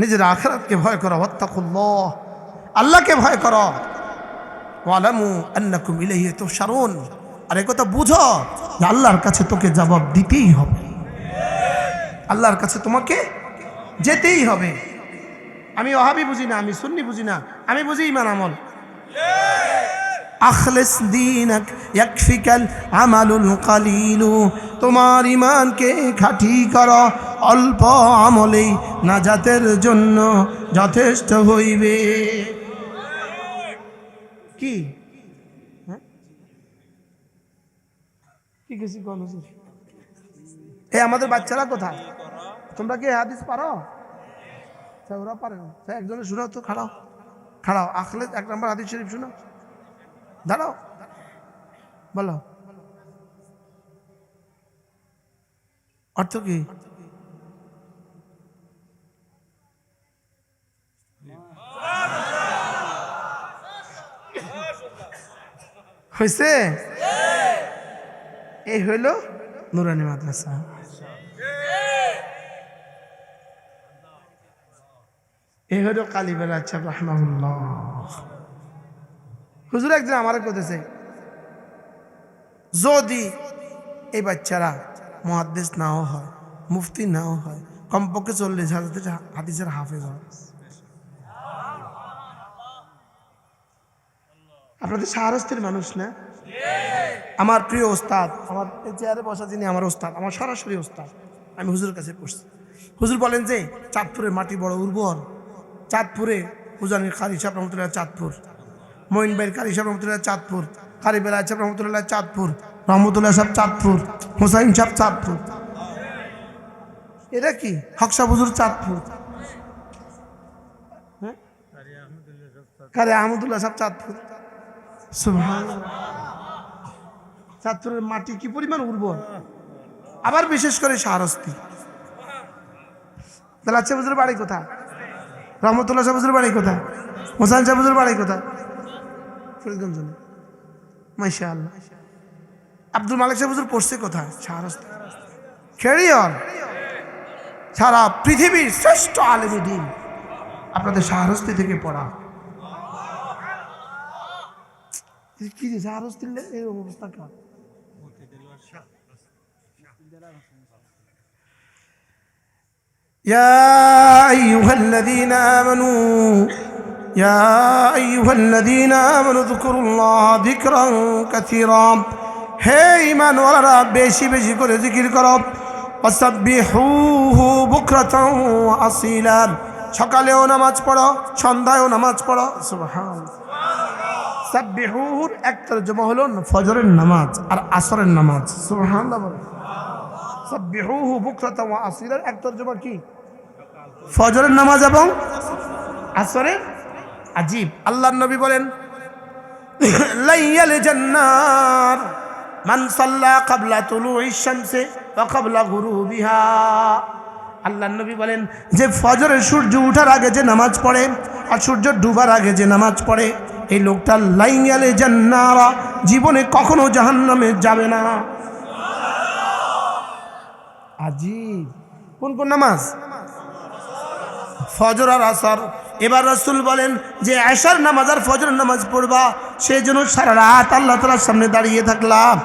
নিজের আখরাতকে ভয় করো, ওয়াত্তাকুল্লাহ। আল্লাহকে ভয় করো। ওয়ালামু আন্নাকুম ইলাইহি তুহশারুন আর এই কথা বুঝো আল্লাহর কাছে তোকে জবাব দিতেই হবে। আল্লাহর কাছে তোমাকে যেতেই হবে। আমি ওহাবি বুঝি না, আমি সুন্নি বুঝি না, আমি বুঝি ইমান আমল। আখলেস দিনক ইয়াকফিকাল আমালুল কালিলু। তোমার ইমানকে খাঁটি করো অল্প আমলেই নাজাতের জন্য যথেষ্ট হইবে। কি? হ্যাঁ? এই আমাদের বাচ্চারা কোথায়? তোমরা কি হাদিস পারো? আচ্ছা, ওরা পারে না। আচ্ছা, একজনে শুনাও তো খাড়াও। খাড়াও আখলে এক নম্বর হাদিস শরীফ শুনো। দাঁড়াও। বলো। অর্থ কি? হয়েছে এই হইল নুরানি মাদ্রাসা। এই হইল কালীবেলা আচ্ছা রহমাউল্লাহ হুজুর একদিন আমার করতেছে যদি এই বাচ্চারা মহাদ্দেশ নাও হয়, মুফতি নাও হয়, কমপক্ষে চল্লিশ হাজার হাদিসের হাফেজ হয়। আপনাদের সাহারস্তের মানুষ না? আমার প্রিয় ওস্তাদ, আমার চেয়ারে বসা যিনি আমার ওস্তাদ, আমার সরাসরি ওস্তাদ, আমি হুজুরের কাছে পড়ছি। হুজুর বলেন যে, চাঁদপুরের মাটি বড় উর্বর। চাঁদপুরে উজানির কারি সাহেব রহমতুল্লাহ চাঁদপুর। মঈন ভাইয়ের কারি সাহেব রহমতুল্লাহ চাঁদপুর। কারি বেলা সাহেব রহমতুল্লাহ চাঁদপুর। রহমতুল্লাহ সাহেব চাঁদপুর। হুসাইন সাহেব চাঁদপুর। এটা কি? হকসা হুজুর চাঁদপুর। হ্যাঁ? কারে আহমদুল্লাহ সাহেব চাঁদপুর। চাঁদপুরের মাটি কি পরিমাণ উর্বর? আবার বিশেষ করে সারস্তি তাহলে আচ্ছা বুঝুর বাড়ি কোথায়? রহমতুল্লাহ সাহেবের বাড়ি কোথায়? হোসাইন সাহেবের বাড়ি কোথায়? ফরিদগঞ্জ মাইশা আব্দুল মালিক সাহেব পড়ছে কোথায়? সারস্তি খেড়িয়র সারা পৃথিবীর শ্রেষ্ঠ আলেমী দিন আপনাদের সারস্তি থেকে পড়া। এই কি যে সারস্তির এই অবস্থা কার يا أيها الذين آمنوا يا أيها الذين آمنوا اذكروا الله ذكرا كثيرا হে ইমান ওয়ালারা বেশি বেশি করে জিকির করো অসাব্বিহুহু বুকরাতাও আসিলা সকালেও নামাজ পড়ো সন্ধ্যায়ও নামাজ পড়ো সুবহান সাব্বিহুর এক তর্জমা হলো ফজরের নামাজ আর আসরের নামাজ। আসিলা এক তর্জমা কি? ফজরের নামাজ এবং আসরের? আজীব। আল্লাহর নবী বলেন কাবলা আল্লাহর নবী বলেন, যে ফজরের সূর্য উঠার আগে যে নামাজ পড়ে আর সূর্য ডুবার আগে যে নামাজ পড়ে এই লোকটা লাইয়ালে জান্নারা, জীবনে কখনো জাহান্নামে যাবে না। আজিব। কোন কোন নামাজ? ফজর আর আসর। এবার রসুল বলেন যে আশার নামাজ আর ফজর নামাজ পড়বা সেই জন্য সারা রাত আল্লাহ তালার সামনে দাঁড়িয়ে থাকলাম।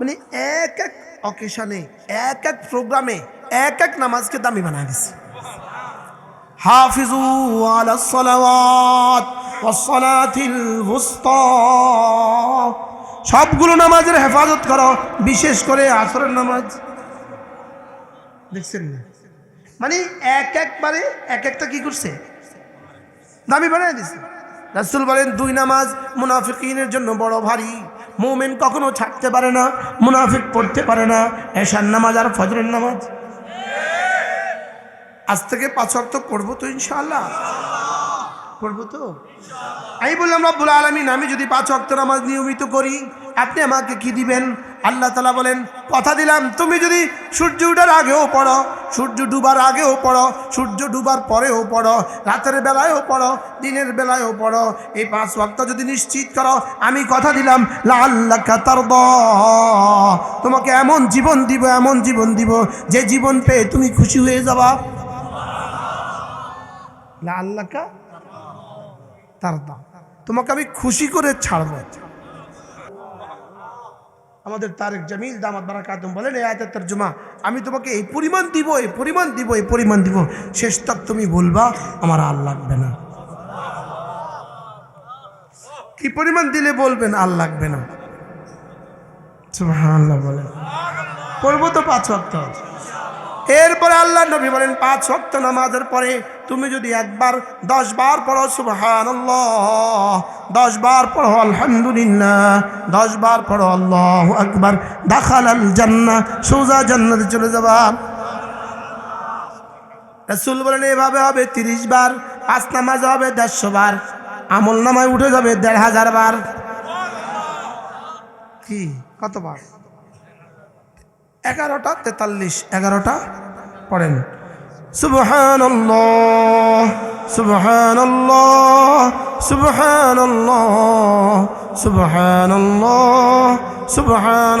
মানে এক এক অকেশনে এক এক প্রোগ্রামে এক এক নামাজকে দামি বানায় দিছে হাফিজু আলা সালাওয়াত ওয়াসসালাতিল বুসতা সবগুলো নামাজের হেফাজত করো, বিশেষ করে আসরের নামাজ। দেখছেন না? মানে এক একবারে এক একটা কি করছে? দামি বানিয়ে দিছে। রাসুল বলেন, দুই নামাজ মুনাফিকিনের জন্য বড় ভারী। মোমেন কখনো ছাড়তে পারে না, মুনাফিক পড়তে পারে না। এশার নামাজ আর ফজরের নামাজ। আজ থেকে পাঁচ অক্ট পড়ব তো ইনশাল্লাহ পড়ব তো? আমি বললাম, রব্বুল আলমিন, আমি যদি পাঁচ অক্ট নামাজ নিয়মিত করি, আপনি আমাকে কি দিবেন? আল্লাহ তালা বলেন, কথা দিলাম, তুমি যদি সূর্য উঠার আগেও পড়ো, সূর্য ডুবার আগেও পড়ো, সূর্য ডুবার পরেও পড়ো, রাতের বেলায়ও পড়ো, দিনের বেলায়ও পড়ো, এই পাঁচ ওয়াক্ত যদি নিশ্চিত করো, আমি কথা দিলাম লাল্লাহ তার তোমাকে এমন জীবন দিব, এমন জীবন দিব, যে জীবন পেয়ে তুমি খুশি হয়ে যাবা। লা আল্লাহকা তার দাম তোমাকে আমি খুশি করে ছাড়বো। আমাদের তারেক জামিল দামাত বারাকাতুম বলেন এই আয়াতের তর্জমা, আমি তোমাকে এই পরিমাণ দিব, এই পরিমাণ দিব, এই পরিমাণ দিব। শেষ তক তুমি বলবা আমার আর লাগবে না। কি পরিমাণ দিলে বলবেন, আর লাগবে না। বলেন। পড়ব তো পাঁচ ওয়াক্ত। এরপরে আল্লাহ নবী বলেন, পাঁচ ওয়াক্ত নামাজের পরে তুমি যদি একবার, দশ বার পড়ো, সুবহানাল্লাহ। দশ বার পড়ো, আলহামদুলিল্লাহ। দশ বার পড়ো, আল্লাহ আকবার। দাখাল আল জান্নাহ, সোজা জান্নাতে চলে যাবা। রাসূল বলেন, এভাবে হবে তিরিশ বার, পাঁচ নামাজ হবে দেড়শো বার, আমল নামায় উঠে যাবে দেড় হাজার বার। কি? কতবার? এগারোটা তেতাল্লিশ এগারোটা পড়েন। সুবহান সুবহান সুবহান সুবহান সুবহান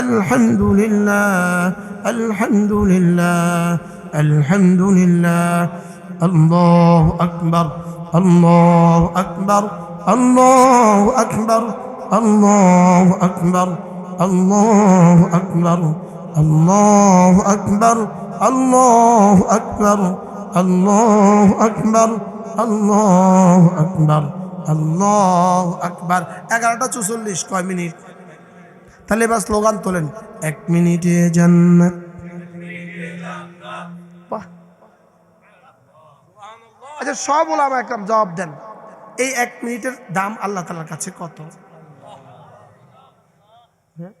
আলহামদুলিল্লাহ আলহামদুলিল্লাহ আলহামদুলিল্লাহ আলহামদুলিল্লাহ আলহামদুলিল্লাহ আলহামদুলিল্লাহ আল্লাহু আকবার আল্লাহু আকবার আল্লাহু আকবার আল্লাহু আকবার আল্লাহু আকবার আল্লাহু আকবার আল্লাহু আকবার আল্লাহু আকবার আল্লাহু আকবার আল্লাহু আকবার। এগারোটা চুচল্লিশ, কয় মিনিট? তাহলে এবার স্লোগান তোলেন এক মিনিটে জান্নাত। আচ্ছা সব ওলামা একরাম জবাব দেন এই এক মিনিটের দাম আল্লাহ তালার কাছে কত হ্যাঁ?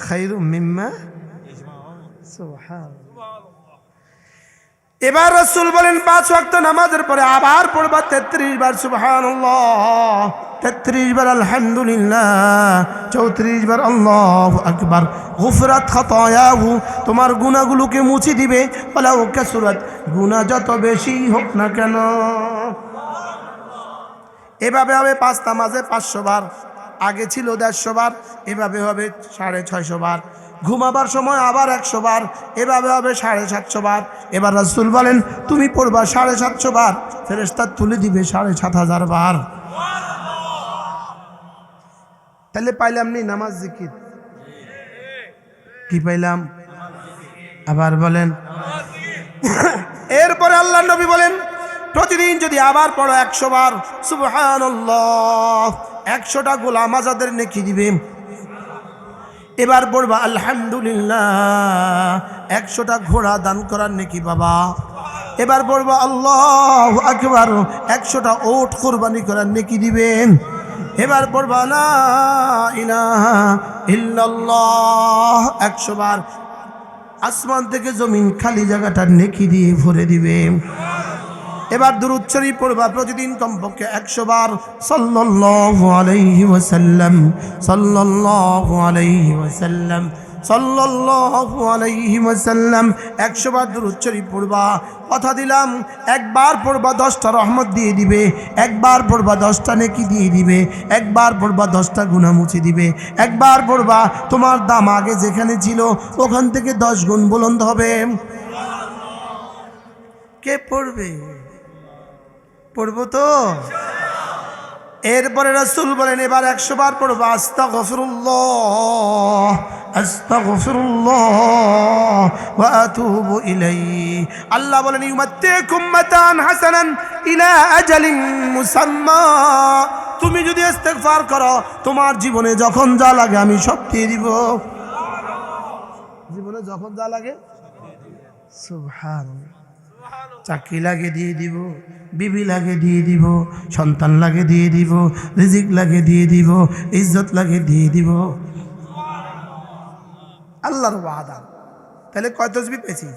খাইরু মিম্মা সুবহান এবার রসুল বলেন, পাঁচ ওয়াক্ত নামাজের পরে আবার পড়বা তেত্রিশ বার সুবহান তেত্রিশ বার, আলহামদুলিল্লাহ। চৌত্রিশ বার, আল্লাহ আকবার। গুফরাত খতয়াহু, তোমার গুণাগুলোকে মুছে দিবে। বলা ও সুরত গুণা যত বেশি হোক না কেন। এভাবে হবে পাঁচ নামাজে পাঁচশো বার, আগে ছিল দেড়শো বার, এভাবে হবে সাড়ে ছয়শো বার। ঘুমাবার সময় আবার একশো বার, এভাবে হবে সাড়ে সাতশো বার। এবার রাসুল বলেন, তুমি পড়বা সাড়ে সাতশো বার। ফেরেস্তার তুলে দিবে সাড়ে সাত হাজার বার। তাহলে পাইলাম নি নামাজ জিকির। কি পাইলাম? আবার বলেন, এরপরে আল্লাহ নবী বলেন, প্রতিদিন যদি আবার পড়ো একশো বার, সুবহানাল্লাহ, একশোটা গোলাম আজাদের নেকি দিবে। এবার পড়বা আলহামদুলিল্লাহ, একশোটা ঘোড়া দান করার নেকি বাবা। এবার পড়বা আল্লাহ আকবার, একশোটা ওট কোরবানি করার নেকি দিবেন। এবার পড়বা না ইলাহা ইল্লাল্লাহ, একশো বার আসমান থেকে জমিন খালি জায়গাটার নেকি দিয়ে ভরে দিবে এবার দুরুদ শরীফ পড়বা প্রতিদিন কমপক্ষে একশো বার। সাল্লাল্লাহু আলাইহি ওয়াসাল্লাম। সাল্লাল্লাহু আলাইহি ওয়াসাল্লাম। সাল্লাল্লাহু আলাইহি ওয়াসাল্লাম। একশো বার দুরুদ শরীফ পড়বা। কথা দিলাম, একবার পড়বা দশটা রহমত দিয়ে দিবে, একবার পড়বা দশটা নেকি দিয়ে দিবে, একবার পড়বা দশটা গুণা মুছে দিবে, একবার পড়বা তোমার দাম আগে যেখানে ছিল ওখান থেকে দশ গুণ বুলন্দ হবে। কে পড়বে? পড়ব তো? এরপরে রসুল বলেন, এবার একশো বার পড়ব আস্তা গফরুল্লাহ আস্তা গফরুল্লাহ ইলাই আল্লাহ বলেন ইউমাত্তে কুম্মাতান হাসানান ইলা আজালিন মুসাম্মা। তুমি যদি ইস্তেগফার করো, তোমার জীবনে যখন যা লাগে আমি সব দিয়ে দিব। জীবনে যখন যা লাগে, সুবহানাল্লাহ। চাকরি লাগে দিয়ে দিব, বিবি লাগে দিয়ে দিব, সন্তান লাগে দিয়ে দিব, রিজিক লাগে দিয়ে দিব, ইজ্জত লাগে দিয়ে দিব। আল্লাহর ওয়াদা। তাহলে কয় তসবি পেয়েছি?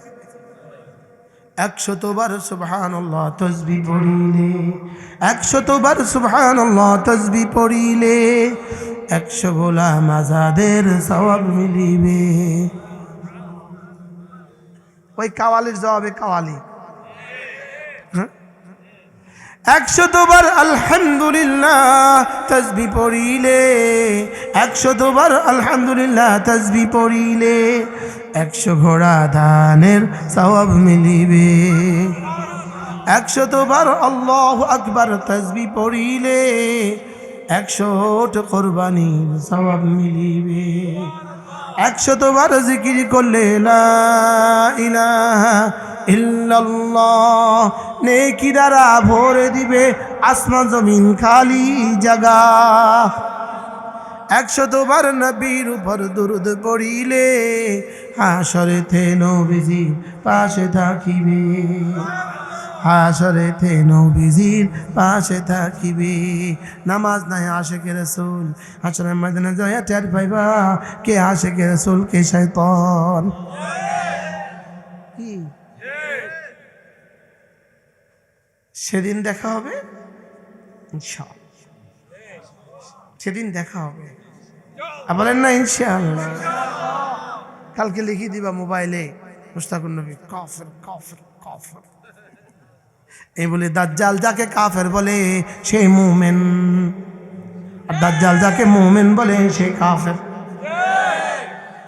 একশতবার সুবহান আল্লাহ তসবি পড়িলে, একশতবার সুবহান আল্লাহ তসবি পড়িলে, একশো গোলাম আজাদের সওয়াব মিলিবে। ওই কাওয়ালির জবাবে কাওয়ালি। একশতবার আলহামদুলিল্লাহ তসবি পড়িলে, একশো একশতবার আলহামদুলিল্লাহ তসবি পড়িলে, একশো ঘোড়া ধানের সওয়াব মিলিবে। একশো একশতবার আল্লাহ আকবার তসবি পড়িলে, একশো কোরবানির সওয়াব মিলিবে। একশতবার জিকির করলে লা ইলাহা ইল্লাল্লাহ, নেকি দ্বারা ভরে দিবে আসমান জমিন খালি জাগা। একশতবার নবীর উপর দুরুদ পড়িলে হাসরে থে নবীজি পাশে থাকিবে। হাসরে থে নবীজির পাশে থাকিবে। নামাজ নাই আশেকে রসুল হাসরে ময়দানে যায় টের পাইবা কে আশেকে রসুল, কে শয়তান কি সেদিন দেখা হবে? সেদিন দেখা হবে। বলেন না, ইনশাআল্লাহ। কালকে লিখে দিবা মোবাইলে মুস্তাকুর নবী, কাফের কাফের কাফের। এই বলে, দাজ্জাল যাকে কাফের বলে, সে মুমেন। আর দাজ্জাল যাকে মুমেন বলে, সে কাফের।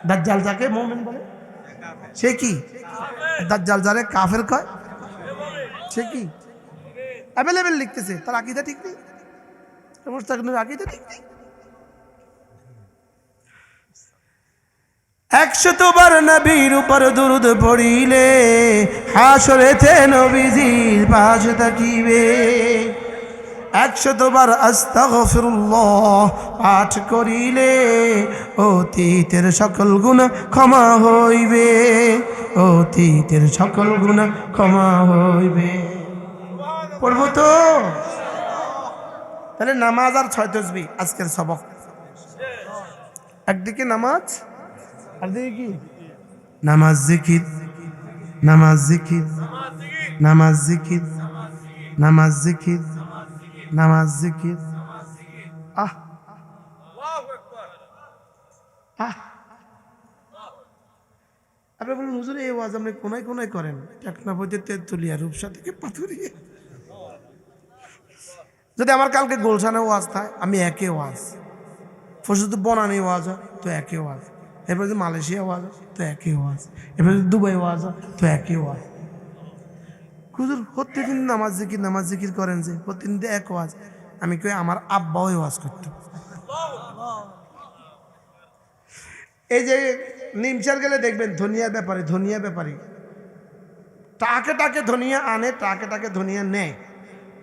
দাজ্জাল যাকে মুমেন বলে, সে কি? দাজ্জাল যারে কাফের কয়, সে কি? অ্যাভেলেবেল লিখতেছে। তার আকিদা ঠিক নেই। মুস্তাক নবীর আকিদা ঠিক নেই। একশতবার নবীর উপর দুরুদ পড়িলে হাসরেতে নবীজির পাশ থাকিবে একশতবার আস্তাগফিরুল্লাহ পাঠ করিলে অতীতের সকল গুণ ক্ষমা হইবে। অতীতের সকল গুণ ক্ষমা হইবে। পড়ব তো। তাহলে নামাজ আর ছয় তসবি, আজকের সবক। একদিকে নামাজ আর দিকে কি? নামাজ জিকির নামাজ জিকির নামাজ জিকির নামাজ জিকির নামাজ জিকির। আহ। আপনি বলুন, হুজুর, এই ওয়াজ আপনি কোনায় কোনায় করেন? টেকনাফতে তেঁতুলিয়া, রূপসা থেকে পাথুরিয়া। যদি আমার কালকে গোলশানে ওয়াজ থাকে, আমি একে ওয়াজ। পরশু যদি বনানি ওয়াজ হয়, তো একে ওয়াজ। এরপর যদি মালয়েশিয়া ওয়াজ হয়, তো একই ওয়াজ। এরপর যদি দুবাই ওয়াজ হয়, তো একই ওয়াজ। হুজুর, প্রত্যেকদিন নামাজ জিকির নামাজ জিকির করেন যে প্রতিদিন তো এক ওয়াজ। আমি কই, আমার আব্বাও ওয়াজ করতো। এই যে নিমচার গেলে দেখবেন, ধনিয়া ব্যাপারে ধনিয়া ব্যাপারে। টাকে টাকে ধনিয়া আনে, টাকে টাকে ধনিয়া নেয়।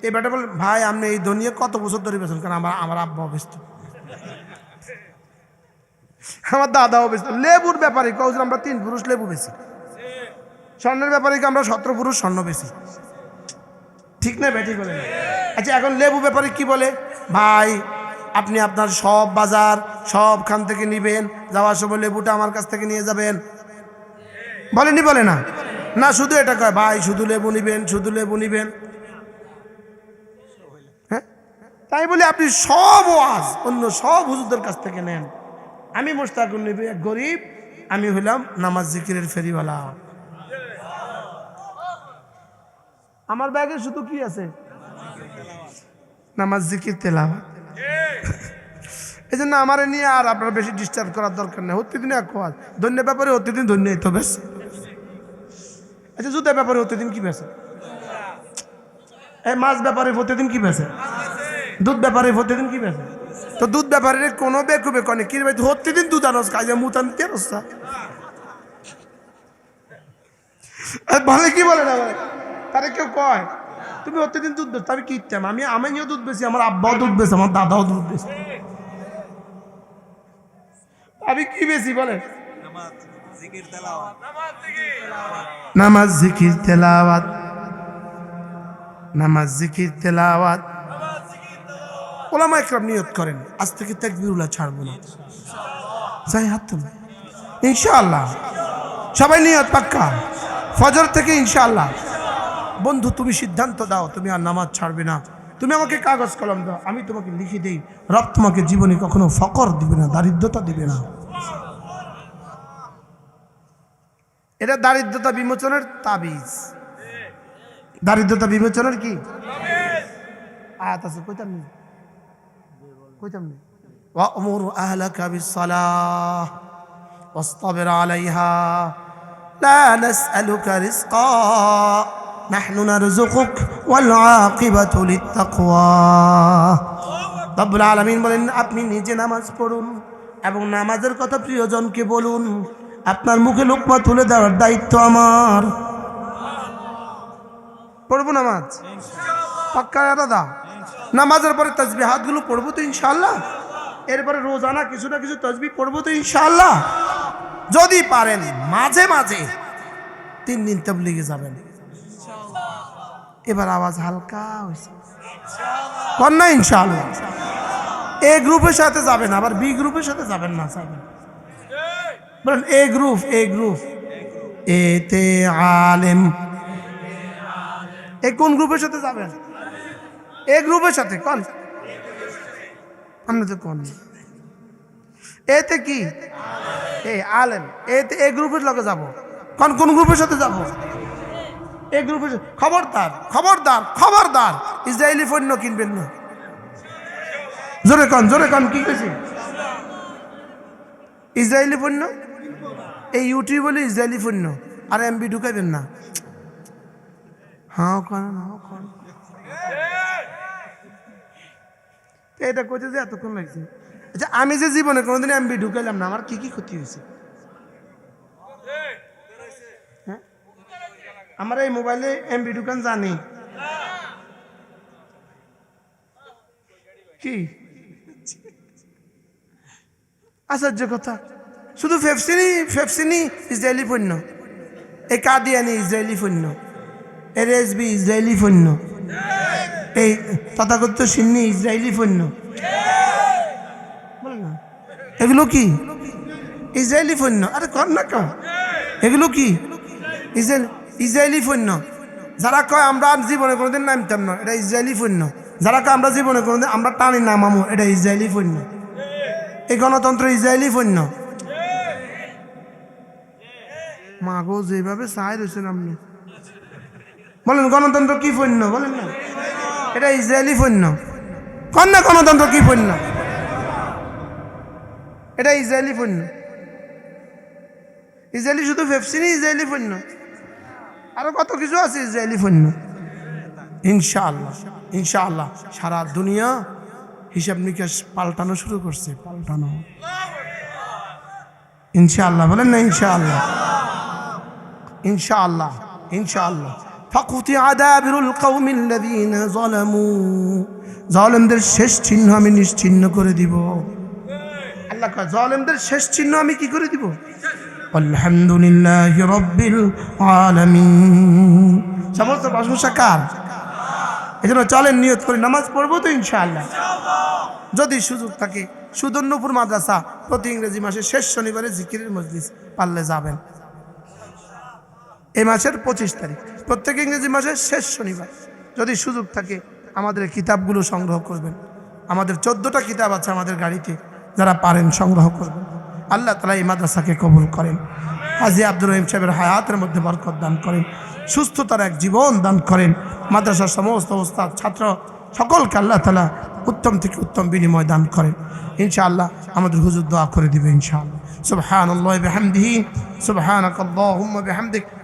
এই বেটা বলে, ভাই, আপনি এই ধনিয়া কত বছর ধরে বেছেন কারণ আমার আমার আব্বা ব্যস্ত আমার দাদা বেশি লেবুর ব্যাপারে কৌজন আমরা তিন পুরুষ লেবু বেশি স্বর্ণের ব্যাপারে আমরা সতেরো পুরুষ স্বর্ণ বেশি ঠিক না বেঠিক বলে আচ্ছা এখন লেবু ব্যাপারে কি বলে? ভাই, আপনি আপনার সব বাজার, সবখান থেকে নিবেন। যাওয়ার সময় লেবুটা আমার কাছ থেকে নিয়ে যাবেন। বলেনি বলে না? না, শুধু এটা কয়, ভাই, শুধু লেবু নিবেন, শুধু লেবু নিবেন হ্যাঁ তাই বলে আপনি সব ওয়াজ, অন্য সব হুজুরদের কাছ থেকে নেন। আমি মোস্তাকুল নবী এক গরিব, আমি হইলাম নামাজ জিকিরের ফেরিওয়ালা। আমার ব্যাগে শুধু কি আছে? নামাজ জিকির, তেলাওয়াত। এই জন্য আমার নিয়ে আর আপনার বেশি ডিস্টার্ব করার দরকার নেই। প্রতিদিন এক ওয়াজ। ধন্য ব্যাপারে প্রতিদিন ধন্য তো বেশ আচ্ছা জুতার ব্যাপারে প্রতিদিন কি বেছে এই মাছ ব্যাপারে প্রতিদিন কি বেছে দুধ ব্যাপারে প্রতিদিন কি বেছে তো দুধ ব্যাপারে কোনো বেকুবে কনে। কি ভাই প্রতিদিন দুধ আনস, কাজে মুতান কে রস্তা বলে কি বলে না বলে তারে কেউ কয়, তুমি প্রতিদিন দুধ বেছো আমি কি ইচ্ছাম আমি আমিও দুধ বেশি আমার আব্বাও দুধ বেছে আমার দাদাও দুধ বেশি আমি কি বেশি বলে নামাজ জিকির তেলাওয়াত। নামাজ জিকির তেলাওয়াত। ওলামা একরাম নিয়ত করেন, আজ থেকে তাকবিরুল্লাহ ছাড়বো না। যাই হাত ইনশাআল্লাহ। সবাই নিয়ত পাক্কা? ফজর থেকে ইনশাআল্লাহ। বন্ধু, তুমি সিদ্ধান্ত দাও, তুমি আর নামাজ ছাড়বে না। তুমি আমাকে কাগজ কলম দাও, আমি তোমাকে লিখে দেই। রব তোমাকে জীবনে কখনো ফকর দিবে না, দারিদ্রতা দিবে না। এটা দারিদ্রতা বিমোচনের তাবিজ। দারিদ্রতা বিমোচনের কি? আয়াত আছে, কইতাম কইতাম নি وأمر أهلك بالصلاة واصطبر عليها لا نسألك رزقا نحن نرزقك والعاقبة للتقوى রব্বুল আলমিন বলেন আপনি নিজে নামাজ পড়ুন এবং নামাজের কথা প্রিয়জনকে বলুন আপনার মুখে লোকমা তুলে দেওয়ার দায়িত্ব আমার পড়বো নামাজ পাক্কা দাদা নামাজের পরে তসবি হাতগুলো পড়ব তো ইনশাল্লাহ এরপরে রোজানা কিছু না কিছু তসবি পড়ব তো ইনশাল্লাহ যদি পারেন, মাঝে মাঝে তিন দিন তবলিগে যাবেন। এবার আওয়াজ হালকা হয়েছে। কন্যা ইনশাল্লাহ এ গ্রুপের সাথে যাবেন, আবার বি গ্রুপের সাথে যাবেন না, যাবেন। বলেন, এ গ্রুপ এ গ্রুপ। এতে আলেম। এ কোন গ্রুপের সাথে যাবেন? এ গ্রুপের সাথে, কন? আমরা তো কোন? এতে কি? এ আলেম, এতে এ গ্রুপের লগে যাব। কোন কোন গ্রুপের সাথে যাব? এ গ্রুপের খবরদার খবরদার খবরদার। ইসরায়েলি পণ্য কিনবেন না। জোরে কন জোরে কন, কি কেছি ইসরায়েলি পণ্য? এই ইউটিউব বলে ইসরায়েলি পণ্য, আর এমবি ঢুকাইবেন না। হ্যাঁ কন হ্যাঁ কন। এটা করতে যে এতক্ষণ লাগছে। আচ্ছা আমি যে জীবনে কোনোদিন এমবি ঢুকাইলাম না, আমার কি কি ক্ষতি হয়েছে? হ্যাঁ? আমার এই মোবাইলে এমবি ঢুকান জানি। কি? আশ্চর্য কথা। শুধু ফেফসিনি ফেফসিনি ইসরায়েলি পণ্য। এ কাদিয়ানি ইসরায়েলি পণ্য। এর এসবি ইসরায়েলি পণ্য। এই তথাগত সিন্নি ইসরায়েলি পণ্য বল না। এগুলো কি? ইসরায়েলি পণ্য আরে কর না কেন এগুলো কি? ইসরায়েল পণ্য যারা কয়, আমরা জীবনে কোনোদিন নামতাম না। এটা ইসরায়েলি পণ্য যারা কয়, আমরা জীবনে কোনোদিন, আমরা টানি নামামো এটা ইসরায়েলি পণ্য এই গণতন্ত্র ইসরায়েলি পণ্য মাগো, যেভাবে চাই রয়েছেন আপনি। বলেন, গণতন্ত্র কি পণ্য বলেন না। এটা ইসরায়েলি পণ্য। কন না গণতন্ত্র কি পণ্য? এটা ইসরায়েলি পণ্য। ইসরায়েলি শুধু ভেপসিনি ইসরায়েলি পণ্য। আরও কত কিছু আছে ইসরায়েলি পণ্য। ইনশাআল্লাহ ইনশাআল্লাহ, সারা দুনিয়া হিসাব নিকাশ পাল্টানো শুরু করছে, পাল্টানো। ইনশাআল্লাহ, বলেন না ইনশাআল্লাহ। ইনশাআল্লাহ ইনশাআল্লাহ। ফাকুতি আদাবিরুল কৌমিল্লাযীনা যালামু। জালেমদের শেষ চিহ্ন আমি নিশ্চিহ্ন করে দিব। আল্লাহ কয়, জালেমদের শেষ চিহ্ন আমি কি করে দিব? আলহামদুলিল্লাহি রাব্বিল আলামিন। সমস্ত প্রশংসা কার? এজন্য চলেন, নিয়ত করে, নামাজ পড়ব তো ইনশাআল্লাহ। যদি সুযোগ থাকে, সুদর্ণপুর মাদ্রাসা প্রতি ইংরেজি মাসের শেষ শনিবারে জিকিরের মজলিস পারলে যাবেন। এই মাসের পঁচিশ তারিখ। প্রত্যেক ইংরেজি মাসের শেষ শনিবার। যদি সুযোগ থাকে, আমাদের কিতাবগুলো সংগ্রহ করবেন। আমাদের চোদ্দোটা কিতাব আছে আমাদের গাড়িতে, যারা পারেন সংগ্রহ করবেন। আল্লাহ তালা এই মাদ্রাসাকে কবুল করেন। হাজি আব্দুর রহিম সাহেবের হায়াতের মধ্যে বরকত দান করেন। সুস্থতার এক জীবন দান করেন। মাদ্রাসার সমস্ত অবস্থা ছাত্র সকলকে আল্লাহ তালা উত্তম থেকে উত্তম বিনিময় দান করেন। ইনশাআল্লাহ আমাদের হুজুর দোয়া করে দিবে ইনশাআল্লাহ। সুবহান আল্লাহ বেহামদিহীন সুবহান